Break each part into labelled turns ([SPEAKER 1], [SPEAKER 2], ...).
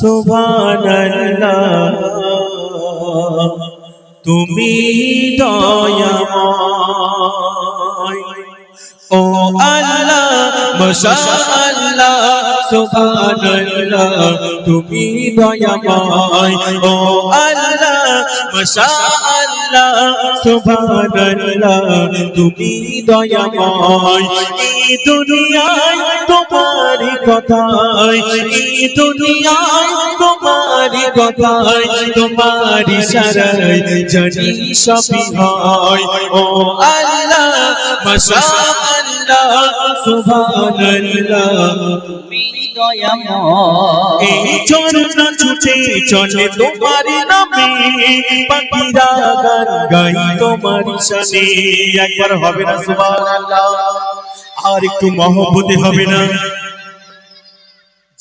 [SPEAKER 1] সুবহানাল্লাহ, তুমি দয়াময়। ও আল্লাহ, মাশাআল্লাহ, সুবহানাল্লাহ, তুমি দয়াময়। ও আল্লাহ, মাশাআল্লাহ, সুবহানাল্লাহ, তুমি দয়াময়। এই দুনিয়ায় তোমারই কথায় এই দুনিয়ায় তোমারই কথায় তোমারই সারাই জানি সবই হয়। ও আল্লাহ সুবহানাল্লাহ।
[SPEAKER 2] তুমি দয়াময়।
[SPEAKER 1] এই চরণ ছুটে চলে তোমার নামে। পাখিরা গান গাই তোমার শানে। একবার হবে না সুবহানাল্লাহ। আর একটু মহব্বতে হবে না।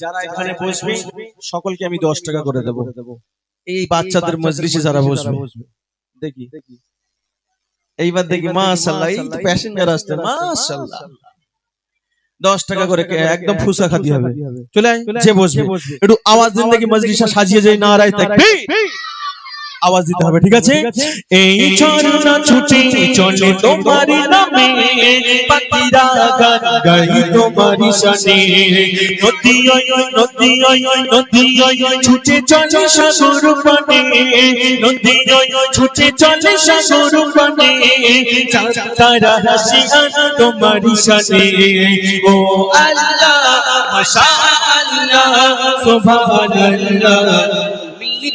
[SPEAKER 1] যারা এখানে বসবে সকলকে আমি দশ টাকা করে দেবো। এই বাচ্চাদের মজলিসে যারা বসবে দেখি। এইবার দেখি মাসাল্লাহ এই তো প্যাসেঞ্জার আসতে মাশাআল্লাহ। দশ টাকা করে একদম ফুসা খাতি হবে। চলে আয়, যে বসবে। একটু আওয়াজ দিন দেখি মজলিসা সাজিয়ে যাই না রায় তাকবীর আওয়াজ দিতে হবে ঠিক আছে? এই চরণা ছুটে চলে তোমারি নামে পাখিরা গান গাই তোমারি শানে নদী ওই নদী ওই নদী ওই ছুটে চলে সাগর পানে নদী ওই ছুটে চলে সাগর পানে তারা হাসি তোমারি শানে ও আল্লাহ মাশাআল্লাহ সুবহানাল্লাহ
[SPEAKER 2] তুমি দয়াময়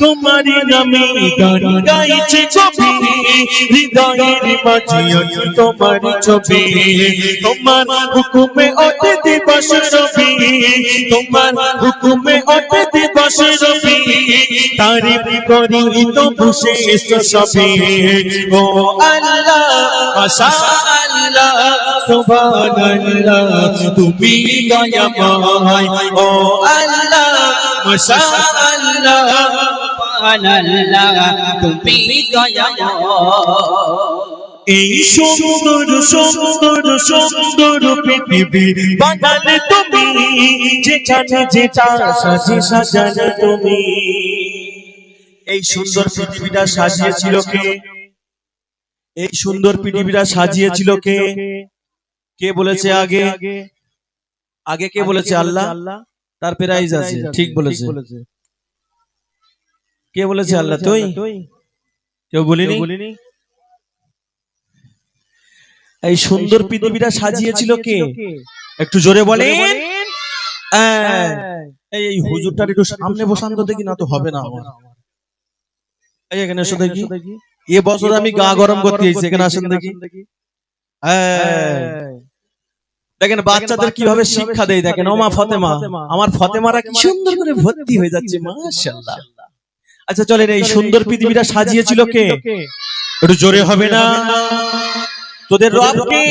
[SPEAKER 1] তোমার নামে গান গাইছে কবি হৃদয়ের মাঝে তোমার ছবি। তোমার হুকুমে ওঠে দিবস রবি। তোমার হুকুমে ওঠে দিবস রবি। তারিফ করি তো বসে সবই ও আল্লাহ মাশাআল্লাহ সুবহানাল্লাহ, তুমি দয়াময়। ও আল্লাহ মাশাআল্লাহ
[SPEAKER 2] সুবহানাল্লাহ
[SPEAKER 1] এই সুন্দর সুন্দর সুন্দর পৃথিবী তুমি, যেখানে যেটা সাজে তুমি। এই সুন্দর পৃথিবীটা সাজিয়েছিল কে? এই সুন্দর পৃথিবীটা সাজিয়েছিল কে? কে বলেছে আগে? আগে কে বলেছে আল্লাহ? তার প্রাইজ আছে, ঠিক বলেছে। কে বলেছে? আল্লাহ তুই। কেউ বলিনি? এই সুন্দর পৃথিবীটা সাজিয়েছিল কে? একটু জোরে বলেন। এই এই হুজুরটার একটু সামনে বসান তো দেখি না তো হবে না আমার। এই এখানে এসো দেখি। এ বছর আমি গা গরম করতে এসেছি এখানে আসেন দেখি। দেখেন বাচ্চাদের কীভাবে শিক্ষা দেয় দেখেন ওমা ফতেমা। আমার ফতেমারা কি সুন্দর করে ভর্তি হয়ে যাচ্ছে মাশাআল্লাহ। আচ্ছা চলেন এই সুন্দর পৃথিবীটা সাজিয়েছিল কে? একটু জোরে হবে না? তোদের রব কি?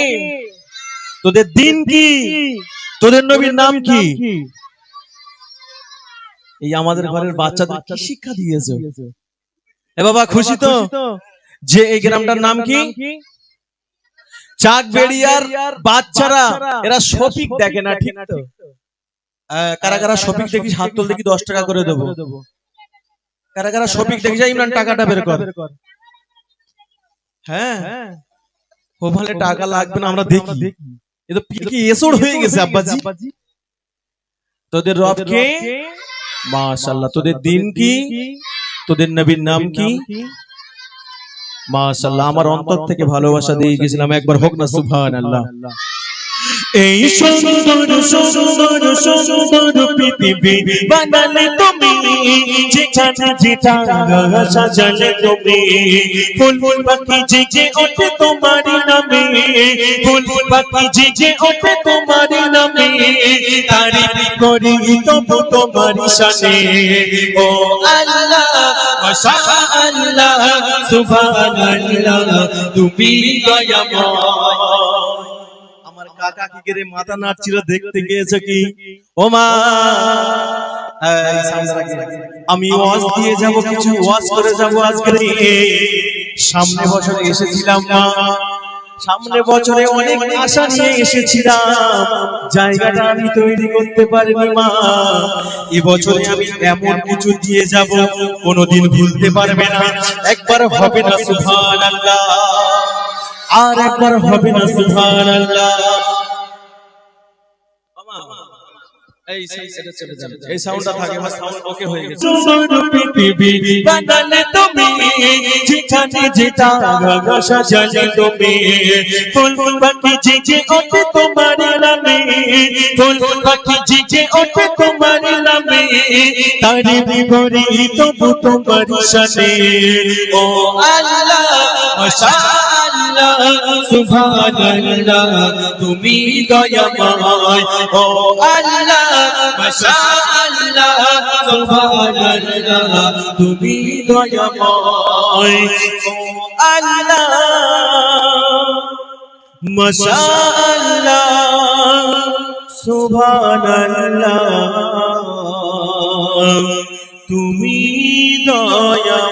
[SPEAKER 1] তোদের দিন কি? তোদের নবীর নাম কি? এই আমাদের ঘরের বাচ্চাদের কি শিক্ষা দিয়েছে? এ বাবা খুশি তো? যে এই গ্রামটার নাম কি? চাক বেড়িয়ার বাচ্চারা। এরা শফিক দেখে না ঠিক তো? আহ, কারা কারা শফিক দেখি হাত তোল দেখি দশ টাকা করে দেবো। কারা কারা শফিক দেখি যাই ইমরান টাকাটা বের কর। হ্যাঁ। ও বলে টাকা লাগবে না আমরা দেখি। এ তো পিলকি এসোর হয়ে গেছে আব্বাজি? তোদের রব কে? মাশাআল্লাহ তোদের দিন কি? তোদের নবীর নাম কি? মাশাআল্লাহ আমার অন্তর থেকে ভালোবাসা দিয়ে গেছিলাম একবার হোক না সুবহানাল্লাহ। এই সুন্দর সুন্দর সুন্দর পৃথিবী বানালে তুমি। যেখানে যেটা সাজালে তুমি। ফুল ফুল পাখি যে যে ওঠে তোমারই নামে। ফুল ফুল পাখি যে যে ওঠে তোমারই নামে। তারিফ করি তবু তোমারই শানে ও আল্লাহ, মাশাআল্লাহ, সুবহানাল্লাহ, তুমি দয়াময়। মাথা নাড়ছিল দেখতে গিয়েছে কি? ও মা। আমি ওয়াজ দিয়ে যাব, কিছু ওয়াজ করে যাব আজকে। সামনে বছর এসেছিলাম মা। সামনে বছরে অনেক আশা নিয়ে এসেছিলাম। জায়গাটা আমি তৈরি করতে পারিনি মা। এবছরে আমি এমন কিছু দিয়ে যাব, কোনোদিন ভুলতে পারবে না। একবার হবে না সুবহানাল্লাহ। আর একবার হবে না সুবহানাল্লাহ। এই এটা চলে যাবে। এই সাউন্ডটা থাকে আমার সাউন্ড ওকে হয়ে গেছে। সুন্দর পৃথিবী বানালে তুমি যেখানে যেটা রঙ সাজালে তুমি। ফুল ফুল পাখি জেগে ওঠে তোমার নামে। ফুল ফুল পাখি জেগে ওঠে তোমার নামে। তারে বিবরে তবু তোমার শানে ও আল্লাহ সুবহানাল্লাহ, তুমি দয়াময়। ও আল্লাহ, মাশাআল্লাহ, সুবহানাল্লাহ, তুমি দয়াময়। ও আল্লাহ, মাশাআল্লাহ, সুবহানাল্লাহ, তুমি দয়া